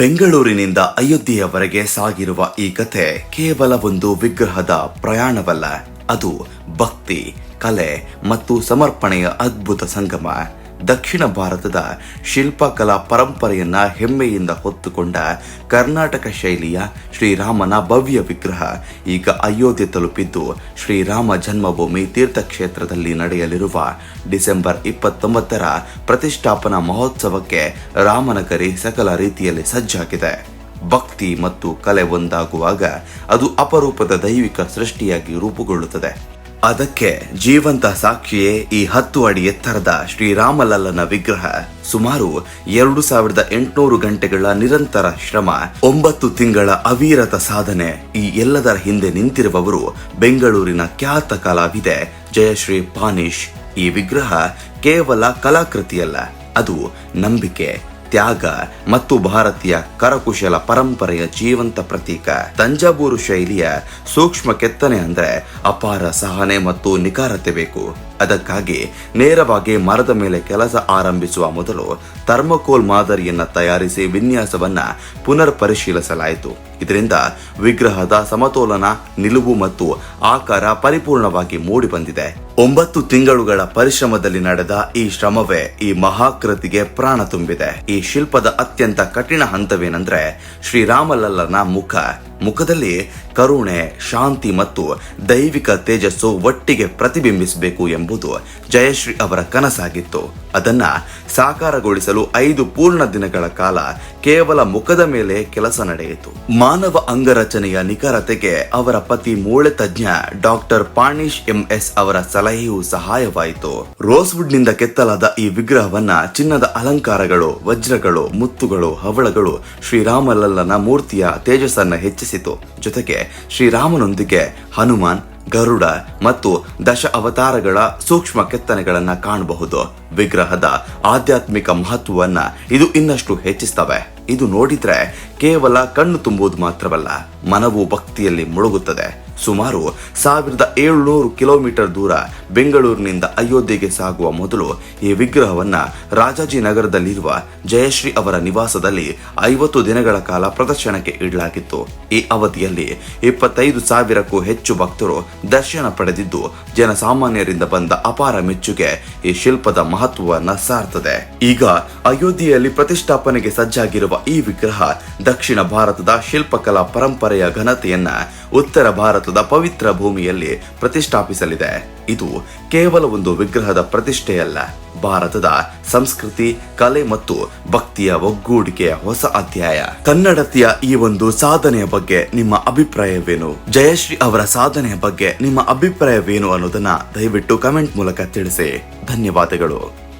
ಬೆಂಗಳೂರಿನಿಂದ ಅಯೋಧ್ಯೆಯವರೆಗೆ ಸಾಗಿರುವ ಈ ಕಥೆ ಕೇವಲ ಒಂದು ವಿಗ್ರಹದ ಪ್ರಯಾಣವಲ್ಲ, ಅದು ಭಕ್ತಿ, ಕಲೆ ಮತ್ತು ಸಮರ್ಪಣೆಯ ಅದ್ಭುತ ಸಂಗಮ. ದಕ್ಷಿಣ ಭಾರತದ ಶಿಲ್ಪಕಲಾ ಪರಂಪರೆಯನ್ನ ಹೆಮ್ಮೆಯಿಂದ ಹೊತ್ತುಕೊಂಡ ಕರ್ನಾಟಕ ಶೈಲಿಯ ಶ್ರೀರಾಮನ ಭವ್ಯ ವಿಗ್ರಹ ಈಗ ಅಯೋಧ್ಯೆ ತಲುಪಿದ್ದು, ಶ್ರೀರಾಮ ಜನ್ಮಭೂಮಿ ತೀರ್ಥಕ್ಷೇತ್ರದಲ್ಲಿ ನಡೆಯಲಿರುವ ಡಿಸೆಂಬರ್ ಇಪ್ಪತ್ತೊಂಬತ್ತರ ಪ್ರತಿಷ್ಠಾಪನಾ ಮಹೋತ್ಸವಕ್ಕೆ ರಾಮನಗರಿ ಸಕಲ ರೀತಿಯಲ್ಲಿ ಸಜ್ಜಾಗಿದೆ. ಭಕ್ತಿ ಮತ್ತು ಕಲೆ ಒಂದಾಗುವಾಗ ಅದು ಅಪರೂಪದ ದೈವಿಕ ಸೃಷ್ಟಿಯಾಗಿ ರೂಪುಗೊಳ್ಳುತ್ತದೆ. ಅದಕ್ಕೆ ಜೀವಂತ ಸಾಕ್ಷಿಯೇ ಈ ಹತ್ತು ಅಡಿ ಎತ್ತರದ ಶ್ರೀರಾಮಲಲ್ಲನ ವಿಗ್ರಹ ಸುಮಾರು ಎರಡು ಸಾವಿರದ ಎಂಟುನೂರು ಗಂಟೆಗಳ ನಿರಂತರ ಶ್ರಮ, ಒಂಬತ್ತು ತಿಂಗಳ ಅವಿರತ ಸಾಧನೆ ಈ ಎಲ್ಲದರ ಹಿಂದೆ ನಿಂತಿರುವವರು ಬೆಂಗಳೂರಿನ ಖ್ಯಾತ ಕಲಾವಿದೆ ಜಯಶ್ರೀ ಪಾನೀಶ್. ಈ ವಿಗ್ರಹ ಕೇವಲ ಕಲಾಕೃತಿಯಲ್ಲ, ಅದು ನಂಬಿಕೆ. ತ್ಯಾಗ ಮತ್ತು ಭಾರತೀಯ ಕರಕುಶಲ ಪರಂಪರೆಯ ಜೀವಂತ ಪ್ರತೀಕ. ತಂಜಾವೂರು ಶೈಲಿಯ ಸೂಕ್ಷ್ಮ ಕೆತ್ತನೆ ಅಂದ್ರೆ ಅಪಾರ ಸಹನೆ ಮತ್ತು ನಿಖರತೆ ಬೇಕು. ಅದಕ್ಕಾಗಿ ನೇರವಾಗಿ ಮರದ ಮೇಲೆ ಕೆಲಸ ಆರಂಭಿಸುವ ಮೊದಲು ಥರ್ಮಕೋಲ್ ಮಾದರಿಯನ್ನ ತಯಾರಿಸಿ ವಿನ್ಯಾಸವನ್ನ ಪುನರ್ ಪರಿಶೀಲಿಸಲಾಯಿತು ಇದರಿಂದ ವಿಗ್ರಹದ ಸಮತೋಲನ, ನಿಲುವು ಮತ್ತು ಆಕಾರ ಪರಿಪೂರ್ಣವಾಗಿ ಮೂಡಿ ಬಂದಿದೆ ಒಂಬತ್ತು ತಿಂಗಳುಗಳ ಪರಿಶ್ರಮದಲ್ಲಿ ನಡೆದ ಈ ಶ್ರಮವೇ ಈ ಮಹಾಕೃತಿಗೆ ಪ್ರಾಣ ತುಂಬಿದೆ. ಈ ಶಿಲ್ಪದ ಅತ್ಯಂತ ಕಠಿಣ ಹಂತವೇನೆಂದ್ರೆ ಶ್ರೀರಾಮಲಲ್ಲನ ಮುಖ. ಮುಖದಲ್ಲಿ ಕರುಣೆ, ಶಾಂತಿ ಮತ್ತು ದೈವಿಕ ತೇಜಸ್ಸು ಒಟ್ಟಿಗೆ ಪ್ರತಿಬಿಂಬಿಸಬೇಕು ಎಂಬುದು ಜಯಶ್ರೀ ಅವರ ಕನಸಾಗಿತ್ತು. ಅದನ್ನ ಸಾಕಾರಗೊಳಿಸಲು ಐದು ಪೂರ್ಣ ದಿನಗಳ ಕಾಲ ಕೇವಲ ಮುಖದ ಮೇಲೆ ಕೆಲಸ ನಡೆಯಿತು. ಮಾನವ ಅಂಗರಚನೆಯ ನಿಖರತೆಗೆ ಅವರ ಪತಿ ಮೂಳೆ ತಜ್ಞ ಡಾಕ್ಟರ್ ಪಾಣಿಶ್ ಎಂಎಸ್ ಅವರ ಸಲಹೆಯೂ ಸಹಾಯವಾಯಿತು. ರೋಸ್ವುಡ್ನಿಂದ ಕೆತ್ತಲಾದ ಈ ವಿಗ್ರಹವನ್ನ ಚಿನ್ನದ ಅಲಂಕಾರಗಳು, ವಜ್ರಗಳು, ಮುತ್ತುಗಳು, ಹವಳಗಳು ಶ್ರೀರಾಮಲಲ್ಲನ ಮೂರ್ತಿಯ ತೇಜಸ್ಸನ್ನ ಹೆಚ್ಚಿಸಿತು ಜೊತೆಗೆ ಶ್ರೀರಾಮನೊಂದಿಗೆ ಹನುಮಾನ್, ಗರುಡ ಮತ್ತು ದಶ ಅವತಾರಗಳ ಸೂಕ್ಷ್ಮ ಕೆತ್ತನೆಗಳನ್ನ ಕಾಣಬಹುದು. ವಿಗ್ರಹದ ಆಧ್ಯಾತ್ಮಿಕ ಮಹತ್ವವನ್ನ ಇದು ಇನ್ನಷ್ಟು ಹೆಚ್ಚಿಸ್ತವೆ. ಇದು ನೋಡಿದ್ರೆ ಕೇವಲ ಕಣ್ಣು ತುಂಬುವುದು ಮಾತ್ರವಲ್ಲ, ಮನವು ಭಕ್ತಿಯಲ್ಲಿ ಮುಳುಗುತ್ತದೆ. ಸುಮಾರು ಸಾವಿರದ ಏಳುನೂರು ಕಿಲೋಮೀಟರ್ ದೂರ ಬೆಂಗಳೂರಿನಿಂದ ಅಯೋಧ್ಯೆಗೆ ಸಾಗುವ ಮೊದಲು ಈ ವಿಗ್ರಹವನ್ನ ರಾಜಾಜಿನಗರದಲ್ಲಿರುವ ಜಯಶ್ರೀ ಅವರ ನಿವಾಸದಲ್ಲಿ ಐವತ್ತು ದಿನಗಳ ಕಾಲ ಪ್ರದರ್ಶನಕ್ಕೆ ಇಡಲಾಗಿತ್ತು. ಈ ಅವಧಿಯಲ್ಲಿ ಇಪ್ಪತ್ತೈದು ಸಾವಿರಕ್ಕೂ ಹೆಚ್ಚು ಭಕ್ತರು ದರ್ಶನ ಪಡೆದಿದ್ದು, ಜನಸಾಮಾನ್ಯರಿಂದ ಬಂದ ಅಪಾರ ಮೆಚ್ಚುಗೆ ಈ ಶಿಲ್ಪದ ಮಹತ್ವವನ್ನ ಸಾರ್ತದೆ. ಈಗ ಅಯೋಧ್ಯೆಯಲ್ಲಿ ಪ್ರತಿಷ್ಠಾಪನೆಗೆ ಸಜ್ಜಾಗಿರುವ ಈ ವಿಗ್ರಹ ದಕ್ಷಿಣ ಭಾರತದ ಶಿಲ್ಪಕಲಾ ಪರಂಪರೆಯ ಘನತೆಯನ್ನ ಉತ್ತರ ಭಾರತದ ಪವಿತ್ರ ಭೂಮಿಯಲ್ಲಿ ಪ್ರತಿಷ್ಠಾಪಿಸಲಿದೆ. ಇದು ಕೇವಲ ಒಂದು ವಿಗ್ರಹದ ಪ್ರತಿಷ್ಠೆಯಲ್ಲ, ಭಾರತದ ಸಂಸ್ಕೃತಿ, ಕಲೆ ಮತ್ತು ಭಕ್ತಿಯ ಒಗ್ಗೂಡಿಕೆಯ ಹೊಸ ಅಧ್ಯಾಯ. ಕನ್ನಡತಿಯ ಈ ಒಂದು ಸಾಧನೆಯ ಬಗ್ಗೆ ನಿಮ್ಮ ಅಭಿಪ್ರಾಯವೇನು? ಜಯಶ್ರೀ ಅವರ ಸಾಧನೆಯ ಬಗ್ಗೆ ನಿಮ್ಮ ಅಭಿಪ್ರಾಯವೇನು ಅನ್ನೋದನ್ನ ದಯವಿಟ್ಟು ಕಮೆಂಟ್ ಮೂಲಕ ತಿಳಿಸಿ. ಧನ್ಯವಾದಗಳು.